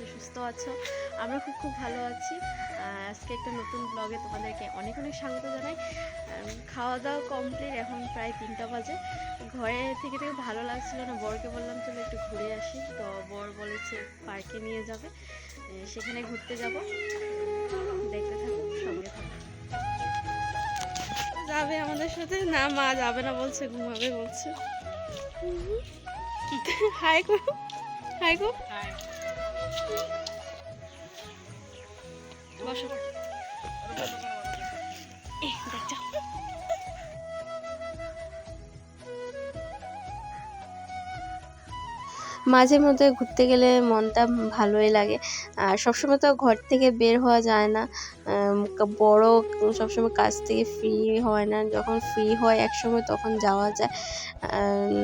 আছো সুস্থ আছো? আমরা খুব খুব ভালো আছি। আজকে একটা নতুন ব্লগে তোমাদেরকে অনেক অনেক স্বাগত জানাই। খাওয়া দাওয়া কমপ্লিট এখন প্রায় তিনটা বাজে। ঘরে থেকে থেকে ভালো লাগছিল না বরকে বললাম চলো একটু ঘুরে আসি। তো বর বলেছে পার্কে নিয়ে যাবে। সেখানে ঘুরতে যাব। দেখতে থাকো সঙ্গে থাকো। যাবে আমাদের সাথে? না মা যাবে না বলছে ঘুমাবে বলছে। হাই গো হাই গো বসো। মাঝে মধ্যে ঘুরতে গেলে মনটা ভালোই লাগে। আর সবসময় তো ঘর থেকে বের হওয়া যায় না। বড় সবসময় কাজ থেকে ফ্রি হয় না। যখন ফ্রি হয় একসময় তখন যাওয়া যায়।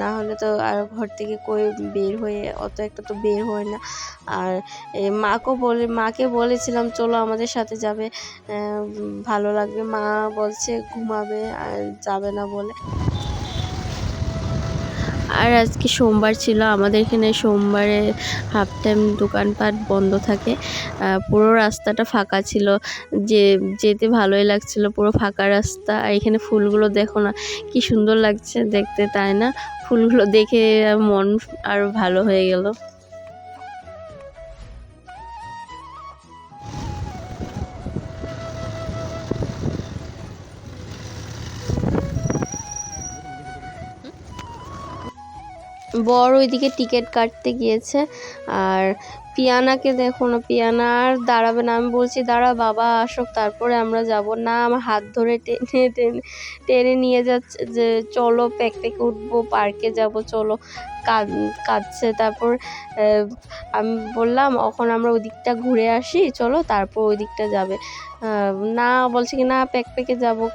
না হলে তো আর ঘর থেকে কই বের হয়ে, অত একটা তো বের হয় না। আর মাকেও বলে, মাকে বলেছিলাম, চলো আমাদের সাথে যাবে। ভালো লাগবে। মা বলছে, ঘুমাবে, আর যাবে না বলে। আর আজকে সোমবার ছিল, আমাদের এখানে সোমবারে হাফ টাইম দোকানপাট বন্ধ থাকে। পুরো রাস্তাটা ফাঁকা ছিল, যে, যেতে ভালোই লাগছিল, পুরো ফাঁকা রাস্তা। আর এখানে ফুলগুলো দেখো না, কি সুন্দর লাগছে দেখতে, তাই না? ফুলগুলো দেখে মন আরও ভালো হয়ে গেল। বড় ওইদিকে টিকিট কাটতে গিয়েছে আর পিয়ানাকে দেখো না, পিয়ানা আর দাঁড়াবে না। আমি বলছি দাঁড়া বাবা, আসুক, তারপরে আমরা যাব। না, আমার হাত ধরে টেনে টেনে টেনে নিয়ে যাচ্ছে যে, চলো প্যাক প্যাকে উঠবো, পার্কে যাব, চলো। কাঁদ- কাঁদছে। তারপর আমি বললাম, এখন আমরা ওই দিকটা ঘুরে আসি, চলো, তারপর ওই দিকটা যাবে না, বলছে কি, না প্যাক প্যাকে যাব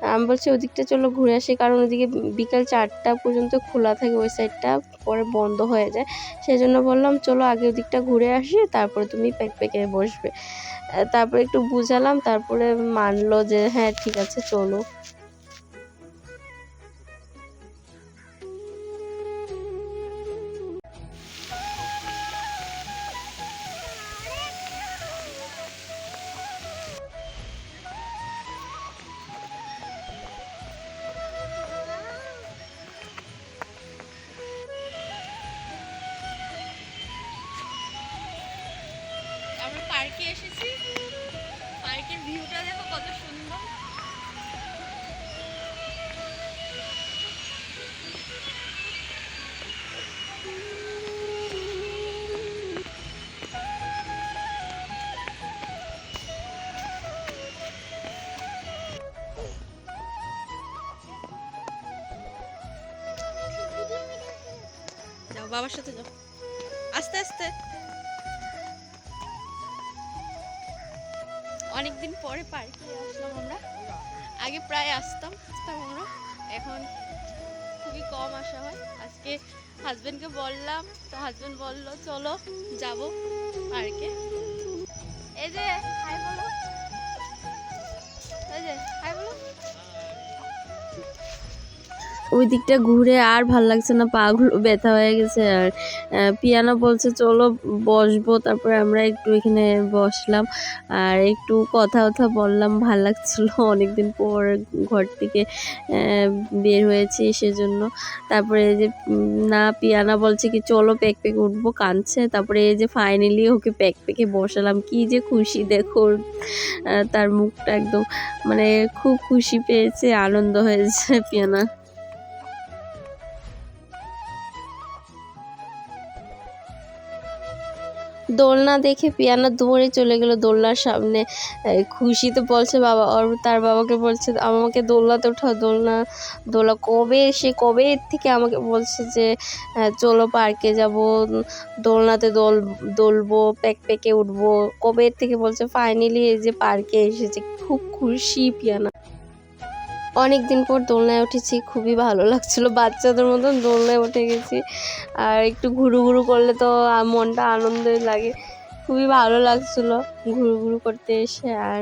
আমি বলছি, ওদিকটা চলো ঘুরে আসি, কারণ ওদিকে বিকাল চারটা পর্যন্ত খোলা থাকে, ওই সাইডটা পরে বন্ধ হয়ে যায়। সেই জন্য বললাম, চলো, আগে ওদিকটা ঘুরে আসি, তারপরে তুমি প্যাক প্যাকে বসবে। তারপরে একটু বুঝালাম, তারপরে মানলো যে হ্যাঁ ঠিক আছে, চলো। পার্কে এসেছি। পার্কের ভিউটা দেখো কত সুন্দর। বাবার সাথে যাও। আস্তে আস্তে। অনেকদিন পরে পার্কে আসলাম আমরা। আগে প্রায় আসতাম আসতাম আমরা। এখন খুবই কম আসা হয়। আজকে হাজব্যান্ডকে বললাম, তো হাজব্যান্ড বলল, চলো যাব পার্কে। এই যে ওই দিকটা ঘুরে আর ভালো লাগছে না, পাগুলো ব্যথা হয়ে গেছে আর পিয়ানো বলছে, চলো বসবো। তারপরে আমরা একটু এখানে বসলাম আর একটু কথা কথা বললাম, ভালো লাগছিল অনেকদিন পর ঘর থেকে বের হয়েছি সেজন্য। তারপরে এই যে না, পিয়ানা বলছে কি, চলো প্যাক প্যাকে উঠবো, কাঁদছে। তারপরে এই যে ফাইনালি ওকে প্যাক প্যাকে বসালাম। কি যে খুশি, দেখো। তার মুখটা একদম মানে খুব খুশি পেয়েছে, আনন্দ হয়েছে পিয়ানা। দোলনা দেখে পিয়ানা দৌড়ে চলে গেল দোলনার সামনে। এই খুশিতে বলছে বাবা, ওর তার বাবাকে বলছে, আমাকে দোলনাতে ওঠাও, দোলনা দোলা কবে সে কবে থেকে আমাকে বলছে যে চলো পার্কে যাব, দোলনাতে দোল, দোলবো, প্যাক প্যাকে উঠবো। কবে থেকে বলছে, ফাইনালি এই যে পার্কে এসেছে। খুব খুশি পিয়ানা। অনেক দিন পর দোলনায় উঠেছি, খুবই ভালো লাগছিল। বাচ্চাদের মতন দোলনায় উঠে গেছি। আর একটু ঘুরু ঘুরু করলে তো মনটা আনন্দই লাগে। খুবই ভালো লাগছিল ঘুরু ঘুরু করতে এসে। আর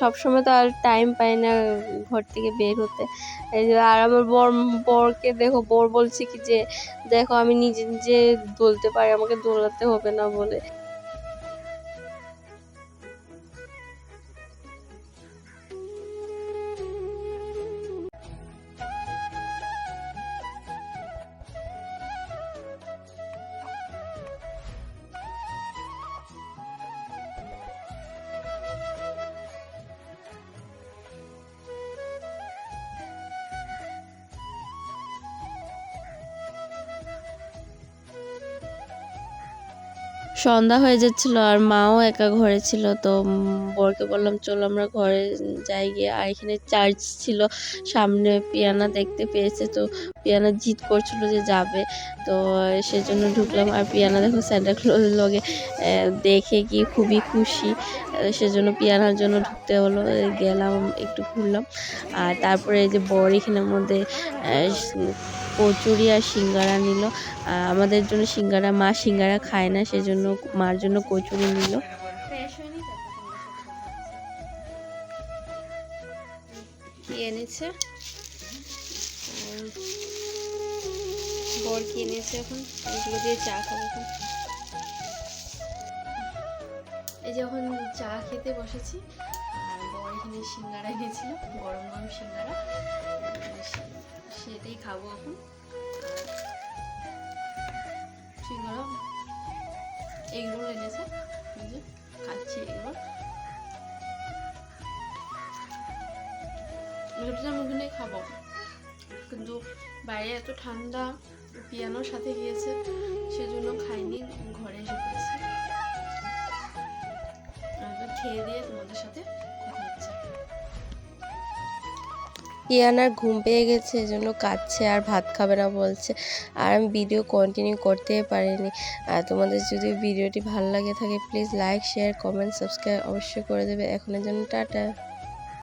সবসময় তো আর টাইম পাই না ঘর থেকে বের হতে। এই আর আমার বর, বরকে দেখো, বর বলছে কি যে, দেখো, আমি নিজে নিজে দোলতে পারি, আমাকে দোলাতে হবে না বলে। সন্ধ্যা হয়ে যাচ্ছিল আর মাও একা ঘরে ছিল, তো বরকে বললাম, চলো আমরা ঘরে যাই গিয়ে। আর এখানে চার্চ ছিল, সামনে পিয়ানা দেখতে পেয়েছে, তো পিয়ানা জিদ করছিল যে যাবে। তো সেজন্য ঢুকলাম, আর পিয়ানা দেখো স্যান্টা ক্লজ লগে দেখে কি খুবই খুশি। সেজন্য পিয়ানার জন্য ঢুকতে হলো গেলাম, একটু ঘুরলাম। আর তারপরে এই যে বর এখানের মধ্যে কচুরি আর সিঙ্গারা নিল। আমাদের জন্য সিঙ্গারা, মা সিঙ্গারা খায় না, সেজন্য মার জন্য কচুরি নিল। কি এনেছে? এনেছে এখন? দিয়ে চা এই যে এখন চা খেতে সিঙ্গারা এনেছিল, গরম গরম সিঙ্গারা। সেটাই খাব এখন। সিঙ্গারা এগরোল এনেছে। খাচ্ছি এগরোল। ভেবেছিলাম ওখানে খাব। কিন্তু বাইরে এত ঠান্ডা পিয়ানোর সাথে গিয়েছে সেজন্য খাইনি, ঘরে এসে পড়েছি। খেয়ে দিয়ে তোমাদের সাথে ইয়ানার ঘুম পেয়ে গেছে, এজন্য কাঁদছে আর ভাত খাবে না বলছে। আর আমি ভিডিও কন্টিনিউ করতে পারিনি। আর তোমাদের যদি ভিডিওটি ভালো লাগে থাকে please like share comment subscribe অবশ্যই করে দেবে। এখনের জন্য টাটা।